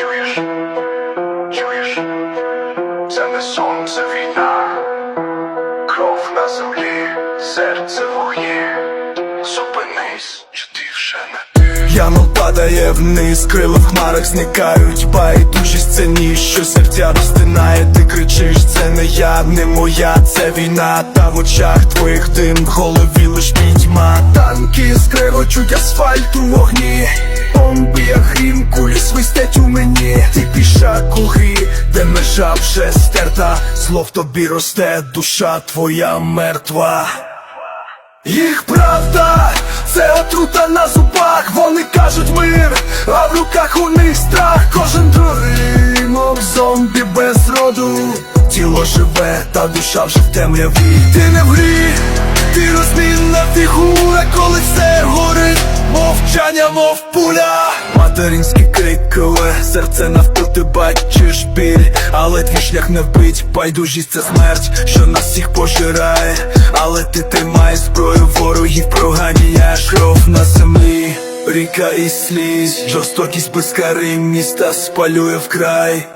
Чуєш? Чуєш? Це не сон, це війна. Кров на землі, серце в огні. Зупинись, чи ти вже не ти? Падає вниз, крила в хмарах зникають, байдужість це ніж, що серця розтинає, ти кричиш, це не я, не моя, це війна, та в очах твоїх дим, в голові лиш пітьма Танки скрегочуть асфальт у вогні, у мені, ти пішак у де межа вже стерта, зло в тобі росте, душа твоя мертва. Їх правда, це отрута на зубах, вони кажуть мир, а в руках у них страх, кожен другий, мов зомбі без роду. Тіло живе, та душа вже в темряві. Ти не в грі, ти розмінна фігура, коли все горить, мовчання, мов пуля. Материнський крикове серце серце ти бачиш біль, але твій шлях не вбить, байдужість це смерть, що нас всіх пожирає, але ти тримаєш зброю, ворогів проганяєш. Кров на землі, ріка і слізь, жорстокість безкари міста спалює вкрай.